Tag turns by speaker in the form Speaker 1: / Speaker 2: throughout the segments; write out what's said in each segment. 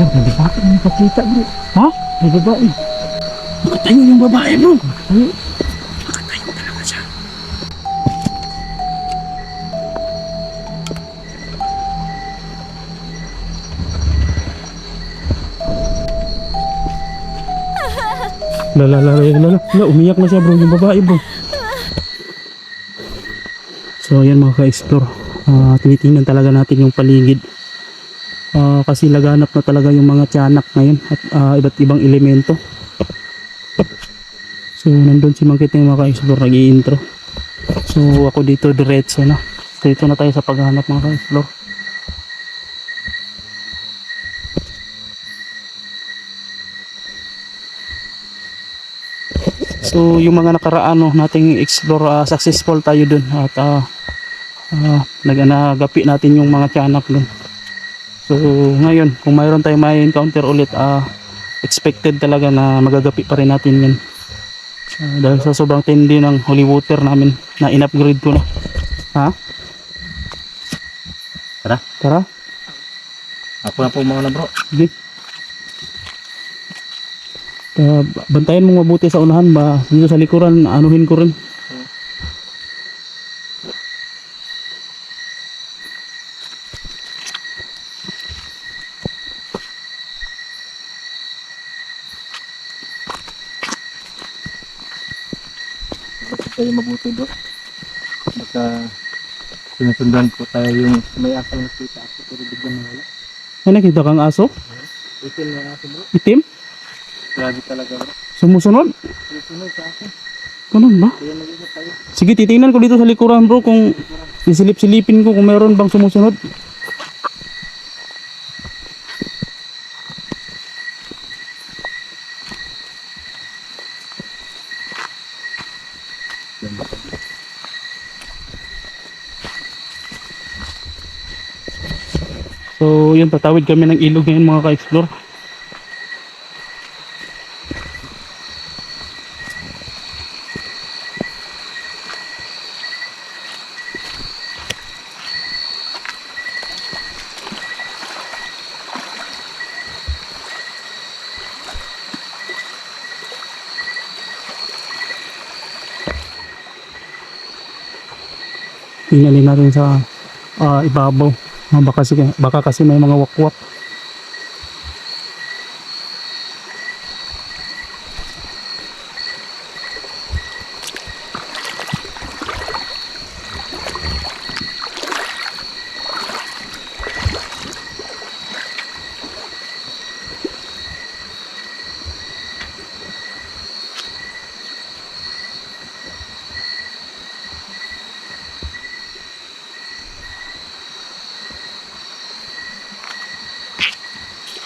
Speaker 1: May babae ang nakakita bro.
Speaker 2: Ha?
Speaker 1: May babae.
Speaker 2: Nakatayo yung babae bro.
Speaker 1: Ay,
Speaker 2: Nakatayo talaga siya. Lala, lala, lala, lala, umiyak na siya bro, yung babae bro. So ayan mga ka-explore, Ah, tinitingnan talaga natin yung paligid. Ah, kasi laganap na talaga yung mga tiyanak ngayon at ah, iba't ibang elemento. So nandun si Mangkit yung mga ka-explore nag-i-intro. So ako dito diretso na. Dito na tayo sa paghahanap mga ka-explore. So yung mga nakaraan no, nating explore ah, successful tayo dun at ah uh, naganagapi natin yung mga tiyanak dun. So ngayon kung mayroon tayong may encounter ulit ah expected talaga na magagapi pa rin natin yan. Ah, dahil sa sobrang tindi ng holy water namin na in-upgrade ko na. Ha?
Speaker 1: Tara.
Speaker 2: Tara.
Speaker 1: ako na po mga na bro.
Speaker 2: Sige. Uh, bantayan mo mabuti sa unahan ba dito sa likuran anuhin ko rin.
Speaker 1: Tayo mabuti bro? Baka sinusundan po tayo yung may aso na kita ako pero biglang nawala.
Speaker 2: Ay nakita kang aso?
Speaker 1: Itin na aso bro.
Speaker 2: Itim?
Speaker 1: Grabe talaga bro.
Speaker 2: Sumusunod?
Speaker 1: Susunod sa akin.
Speaker 2: Ganun ba? Sige, titingnan ko dito sa likuran bro kung isilip-silipin ko kung meron bang sumusunod. So, yun, tatawid kami ng ilog ngayon mga ka-explore. Tingnan natin sa ah, ibabaw. Baka, kasi, baka kasi may mga wakwak.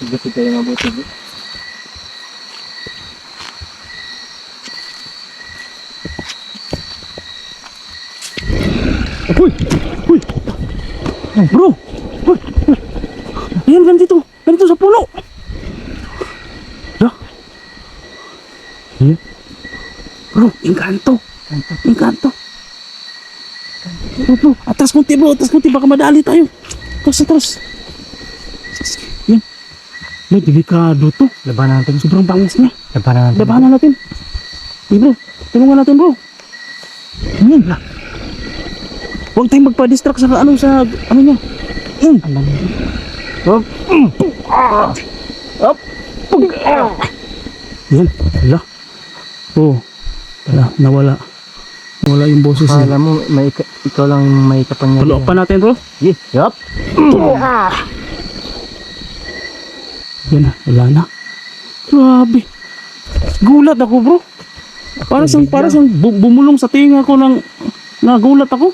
Speaker 1: Sige tayo mabuti bro.
Speaker 2: Uy! Uy! Bro! Uy! Ayan, ganito. Ganito sa puno. Da. Ayan. Bro, engkanto. Engkanto. Bro, bro. Atras konti bro. Atras konti. Baka madali tayo. Atras, atras. Sige, Bro, delikado to.
Speaker 1: Labanan natin.
Speaker 2: Sobrang bangis niya.
Speaker 1: Labanan natin.
Speaker 2: Labanan natin. Hey bro, tulungan natin bro. Hmm. Huwag tayong magpa-distract sa ano sa ano niya. Hmm.
Speaker 1: Alam mo.
Speaker 2: Up. Mm. Up. Ah. Yan. Wala. Oh. Wala. Nawala. Nawala yung boses niya.
Speaker 1: Alam mo, may, ika- ikaw lang may kapangyarihan.
Speaker 2: Up pa natin bro.
Speaker 1: Yeah. Yup.
Speaker 2: Yan na. Wala na. Grabe. Gulat ako bro. Para sa para sa bu- bumulong sa tinga ko ng nagulat ako.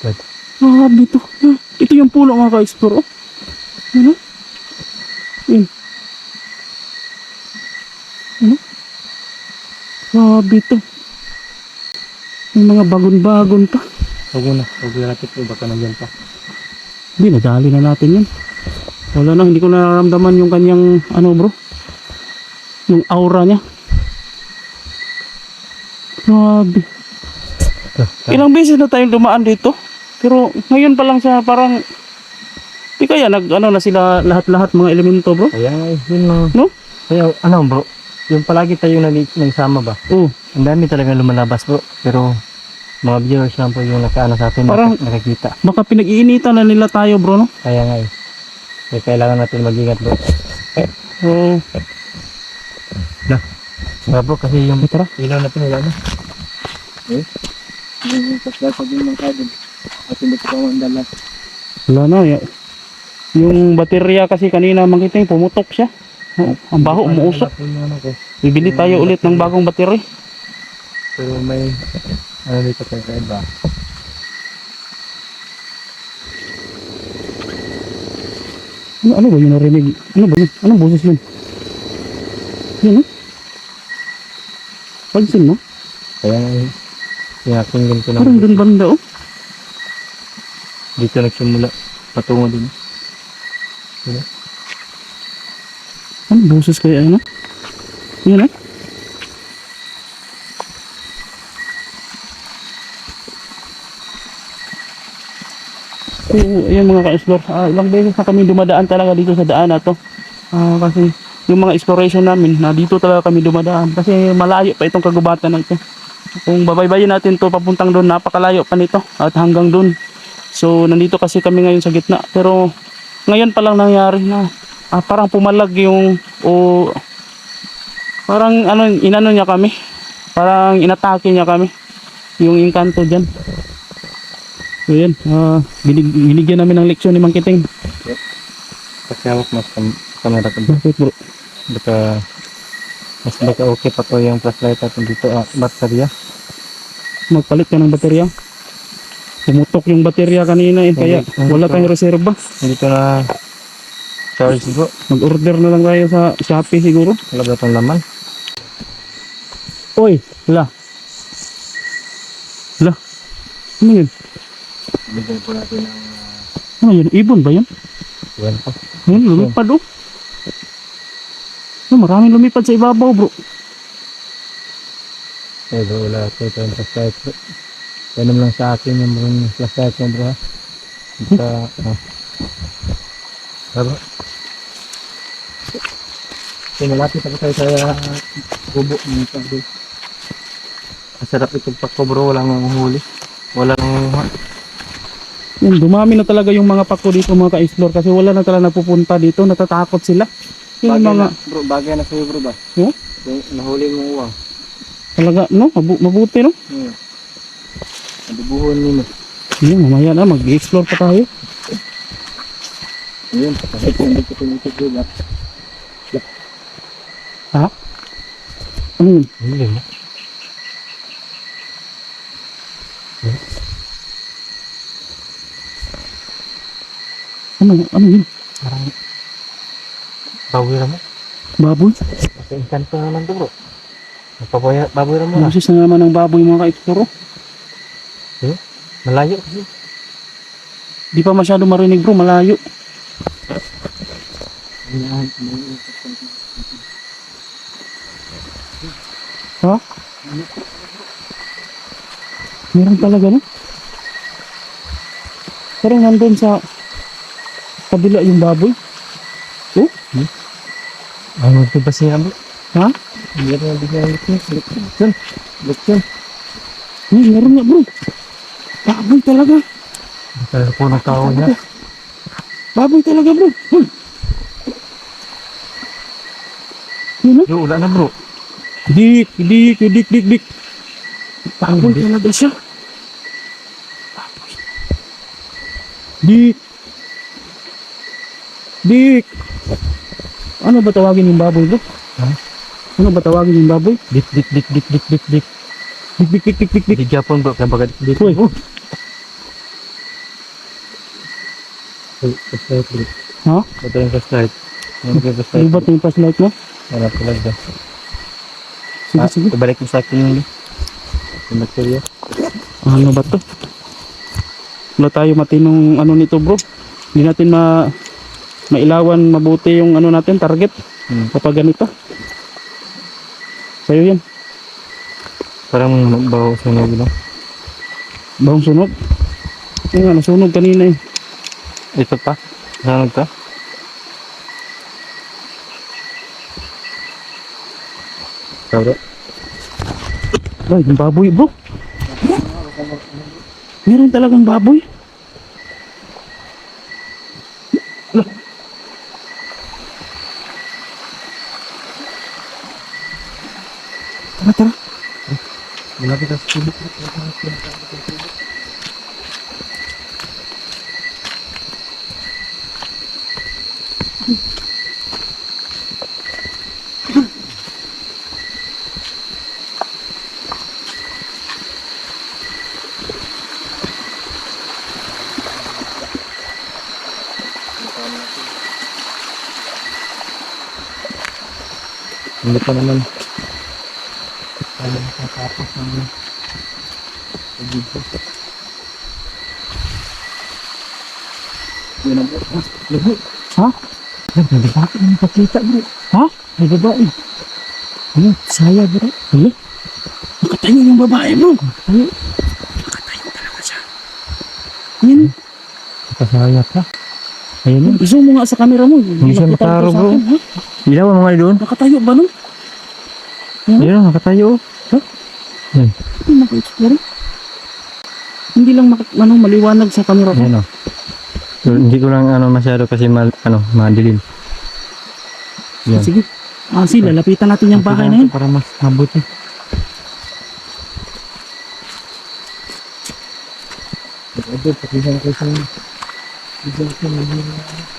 Speaker 1: God.
Speaker 2: Grabe to. Ito yung puno mga ka-explore. Oh. Ano? Yan. Ano? Grabe to. May mga bagon-bagon pa.
Speaker 1: Huwag mo na. Huwag mo natin po. Baka nandyan pa.
Speaker 2: Hindi, nadali na natin yan. Wala na, hindi ko nararamdaman yung kanyang, ano bro, yung aura niya. Grabe.
Speaker 1: Ito.
Speaker 2: Ilang beses na tayong dumaan dito. Pero ngayon pa lang siya parang Di kaya nag ano na sila lahat-lahat mga elemento bro?
Speaker 1: Eh, yun lang.
Speaker 2: No?
Speaker 1: Kaya ano bro, yung palagi tayo nag nagsama ba?
Speaker 2: Oo.
Speaker 1: Ang dami talaga lumalabas bro. Pero mga viewers lang po yung nakaano sa atin,
Speaker 2: Parang-
Speaker 1: nak- nakakita.
Speaker 2: Baka pinag-iinitan na nila tayo bro no?
Speaker 1: Kaya nga eh. Kaya kailangan natin mag-ingat bro.
Speaker 2: Oo.
Speaker 1: Nga bro, kasi yung
Speaker 2: Tara.
Speaker 1: ilaw natin wala na. Eh? Kasya din ng kabin. At hindi ko pa mandala.
Speaker 2: Wala na. ya- Yung baterya kasi kanina makiting pumutok siya. Oo, Ang baho, umuusok. Bibili tayo ulit ng bagong baterya.
Speaker 1: Pero may ano dito kay iba.
Speaker 2: Ano, ano ba yung narinig? Ano ba yun? Anong boses yun? Yun, no? Pansin mo?
Speaker 1: Kaya nga eh, pinakinggan ko
Speaker 2: Parang
Speaker 1: ng
Speaker 2: dun banda, oh.
Speaker 1: dito nagsimula. Patungo din.
Speaker 2: Anong boses kaya ano? Yun, eh. So, ayan mga ka-explore. Ah, ilang beses na kami dumadaan talaga dito sa daan na to. Ah, kasi yung mga exploration namin, na dito talaga kami dumadaan. Kasi malayo pa itong kagubatan na ito. Kung babaybayin natin to papuntang doon, napakalayo pa nito. At hanggang doon. So, nandito kasi kami ngayon sa gitna. Pero, ngayon pa lang nangyari na ah, parang pumalag yung o parang ano inano niya kami parang inatake niya kami yung inkanto diyan so yan ah, binig, binigyan namin ng leksyon ni Mang Kiting.
Speaker 1: Kasi hawak mas kam kamera ko.
Speaker 2: Bakit bro
Speaker 1: Baka mas baka okay pa to yung flashlight natin dito ah, baterya.
Speaker 2: magpalit ka ng baterya. Pumutok yung baterya kanina eh kaya wala tayong reserba.
Speaker 1: Hindi ko na charge bro.
Speaker 2: mag order na lang tayo sa Shopee siguro.
Speaker 1: Wala ba itong laman?
Speaker 2: oy wala wala ano yun
Speaker 1: Bigyan po natin ng
Speaker 2: ano yun ibon ba yun
Speaker 1: uh, po.
Speaker 2: Ayun, lumipad oh. Oh, maraming lumipad sa ibabaw bro.
Speaker 1: Eh bro, wala ko ito yung flashlight bro. Ganun lang sa akin yung mga flashlight mo bro ha. Sa, ah. Bro. Okay, malapit ako tayo sa bubo ng sabi. Masarap itong pako bro, walang huli. Walang
Speaker 2: Yan, dumami na talaga yung mga pako dito mga ka-explore kasi wala na talaga nagpupunta dito, natatakot sila. Yung
Speaker 1: bagay
Speaker 2: mga,
Speaker 1: na, bro, bagay na sa'yo bro ba?
Speaker 2: Hmm?
Speaker 1: Yung nahuli mo uwang.
Speaker 2: talaga, no, mabu- mabuti no.
Speaker 1: Hmm. Nabubuhon nino.
Speaker 2: Yan, mamaya na, mag-explore pa tayo.
Speaker 1: Ayun, kahit hindi ko tumutok bro ba?
Speaker 2: Ano yun?
Speaker 1: Hindi mo.
Speaker 2: Ano, ano yun?
Speaker 1: Parang baboy mo.
Speaker 2: Baboy?
Speaker 1: Kasi inkanto naman to bro. Magpaboy baboy mo na.
Speaker 2: Boses na naman ng baboy mga ka-explore. oh.
Speaker 1: Malayo kasi.
Speaker 2: Di pa masyado marinig bro, malayo. Ha? Meron talaga no? Parang nandun sa kabila yung baboy. Oh?
Speaker 1: Ano ito ba siya bro?
Speaker 2: Ha?
Speaker 1: Hindi na bigyan ng lutyon. Lutyon. Lutyon.
Speaker 2: Hmm, meron nga bro. Baboy talaga.
Speaker 1: Talaga po ng tao niya.
Speaker 2: Baboy talaga bro. Hmm. Yun
Speaker 1: Yo, wala na bro.
Speaker 2: Dik, dik, dik, dik, dik. Baboy talaga siya. Baboy. Dik. Dik. Ano ba tawagin yung baboy bro?
Speaker 1: Ha?
Speaker 2: Ano ba tawagin yung baboy?
Speaker 1: Dik, dik, dik, dik, dik, dik, dik.
Speaker 2: Dik, dik, dik, dik, dik, dik.
Speaker 1: Di Japon bro, kaya baga dik.
Speaker 2: Uy.
Speaker 1: Oh. Uy.
Speaker 2: Ha?
Speaker 1: Ito yung flashlight. Ano yung flashlight?
Speaker 2: ba ito yung flashlight mo?
Speaker 1: Wala talaga.
Speaker 2: Sige,
Speaker 1: Ah,
Speaker 2: sige.
Speaker 1: Ibalik mo sa akin yung yung material.
Speaker 2: Ano ba to? Wala tayo matinong ano nito bro. Hindi natin ma mailawan mabuti yung ano natin target
Speaker 1: Hmm.
Speaker 2: kapag ganito. Sa'yo yan.
Speaker 1: Parang bawo sa nag no?
Speaker 2: Bahong sunog. Yung nga, nasunog kanina eh.
Speaker 1: Ito pa. Saan ka? Bro.
Speaker 2: Ay, yung baboy bro. Meron talagang baboy. Tara, tara.
Speaker 1: Malapit sa tulog. Hindi pa naman. Ano makatapos ng video. Yun ang bukas. Lago.
Speaker 2: Ha?
Speaker 1: Ay, may babae na nakakita bro.
Speaker 2: Ha?
Speaker 1: May babae. Ano? Saya bro.
Speaker 2: Hala? Nakatayo yung babae bro.
Speaker 1: Ay,
Speaker 2: Nakatayo talaga siya. Yan.
Speaker 1: kasaya ka. Ayun o.
Speaker 2: Zoom mo nga sa camera mo.
Speaker 1: Hindi siya
Speaker 2: sa
Speaker 1: bro. Ilaw ang mga doon.
Speaker 2: Nakatayo ba nun?
Speaker 1: Ayun o, oh.
Speaker 2: Hindi naka-explore. Hindi lang mak- ano, maliwanag sa camera ko.
Speaker 1: O. So, hindi ko lang ano masyado kasi mal, ano, madilim. Yan.
Speaker 2: Sige. Ah, sige, lalapitan natin yung bahay na yun.
Speaker 1: Para mas mabuti. Ito, pakita ko sa inyo. Ito, ito, ito.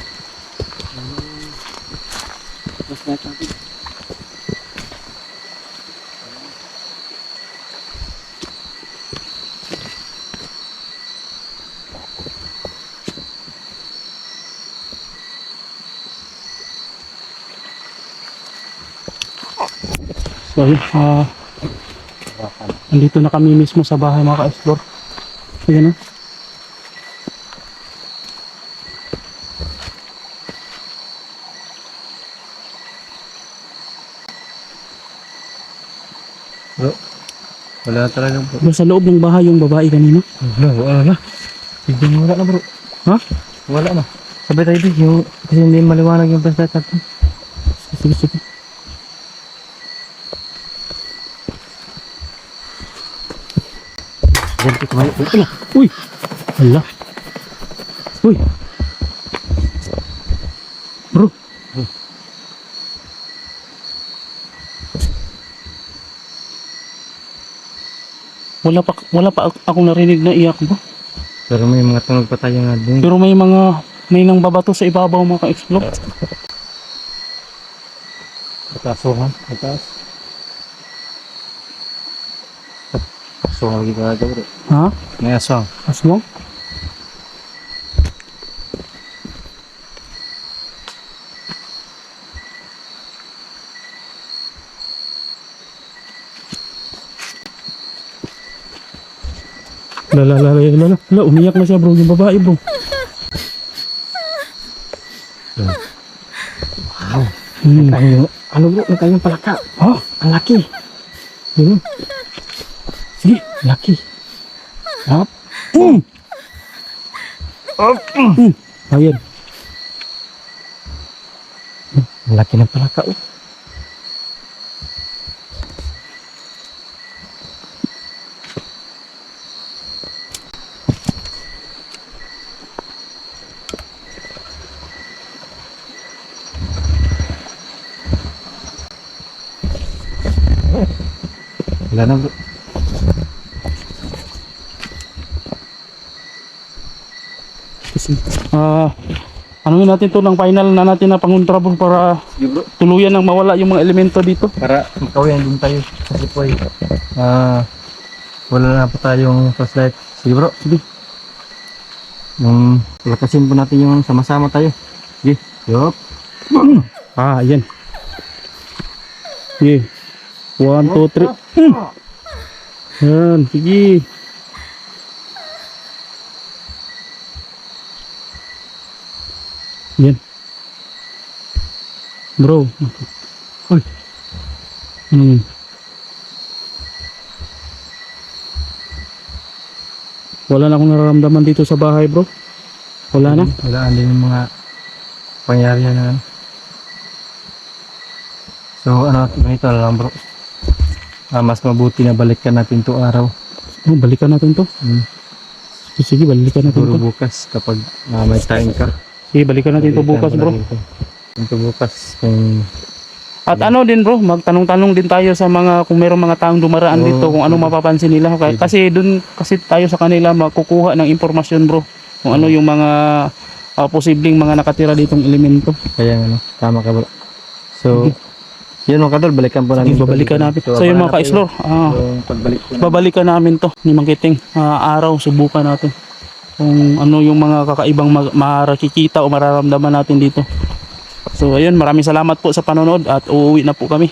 Speaker 2: So, yun, ah, andito na kami mismo sa bahay mga ka-explore. Ayan o.
Speaker 1: Bro, wala talagang bro.
Speaker 2: Doon sa loob ng bahay yung babae kanina.
Speaker 1: Wala, wala na. Bigyan wala na bro.
Speaker 2: Ha?
Speaker 1: Wala na. Sabay tayo yung kasi hindi maliwanag yung flashlight natin.
Speaker 2: Sige, sige.
Speaker 1: Diyan ko tumayo. Uy, ano?
Speaker 2: Uy! Hala. Uy! Bro! Wala pa wala pa ak- akong narinig na iyak bro.
Speaker 1: Pero may mga tunog pa tayo nga din.
Speaker 2: Pero may mga may nang babato sa ibabaw mga ka-explore.
Speaker 1: Kasuhan. Atas. Aswang lagi ka bro.
Speaker 2: Ha?
Speaker 1: May aswang.
Speaker 2: Aswang? La la la la la la la umiyak na siya bro yung babae bro.
Speaker 1: Wow.
Speaker 2: Hmm.
Speaker 1: Ang ano bro, ang kanyang palaka.
Speaker 2: Oh,
Speaker 1: Ang laki.
Speaker 2: yun. Sige,
Speaker 1: Laki.
Speaker 2: hap. Mm.
Speaker 1: Up.
Speaker 2: Mm. Ayan.
Speaker 1: Ang laki ng palaka oh. Wala na bro.
Speaker 2: Kasi, ah, ano yun natin to ng final na natin na pangontra bro para
Speaker 1: Sige bro.
Speaker 2: tuluyan nang mawala yung mga elemento dito.
Speaker 1: Para makawian din tayo. Kasi po ay ah wala na po tayong flashlight. Sige bro.
Speaker 2: Sige.
Speaker 1: Um, lakasin po natin yung sama-sama tayo. Sige. Yup.
Speaker 2: Ah, ayan. Sige. One, two, three. Hmm. Yan, sige. Yan. Bro. Uy. Hmm. Wala na akong nararamdaman dito sa bahay, bro. Wala na.
Speaker 1: Wala din yung mga pangyarihan na. So ano, ganito lang bro. Ah, mas mabuti na balikan natin to araw.
Speaker 2: Oh, balikan natin to.
Speaker 1: Hmm.
Speaker 2: Sige, sige, balikan natin
Speaker 1: Siguro
Speaker 2: to.
Speaker 1: bukas kapag ah, may time ka.
Speaker 2: Sige, balikan natin to bukas, bro.
Speaker 1: Ito bukas kung
Speaker 2: At ano din bro, magtanong-tanong din tayo sa mga kung mayroong mga taong dumaraan
Speaker 1: Oo,
Speaker 2: dito kung ano mapapansin nila Kaya-
Speaker 1: Pwede.
Speaker 2: kasi doon kasi tayo sa kanila makukuha ng impormasyon bro kung ano yung mga ah, posibleng mga nakatira ditong elemento.
Speaker 1: kaya ano, tama ka bro. So, yun mga kadol, balikan po to
Speaker 2: babalikan natin. So yung
Speaker 1: abangan
Speaker 2: mga ka-explore, ah,
Speaker 1: natin.
Speaker 2: babalikan namin to ni Mang Kiting ah, araw subukan natin kung ano yung mga kakaibang ma- makikita o mararamdaman natin dito. So ayun, maraming salamat po sa panonood at uuwi na po kami.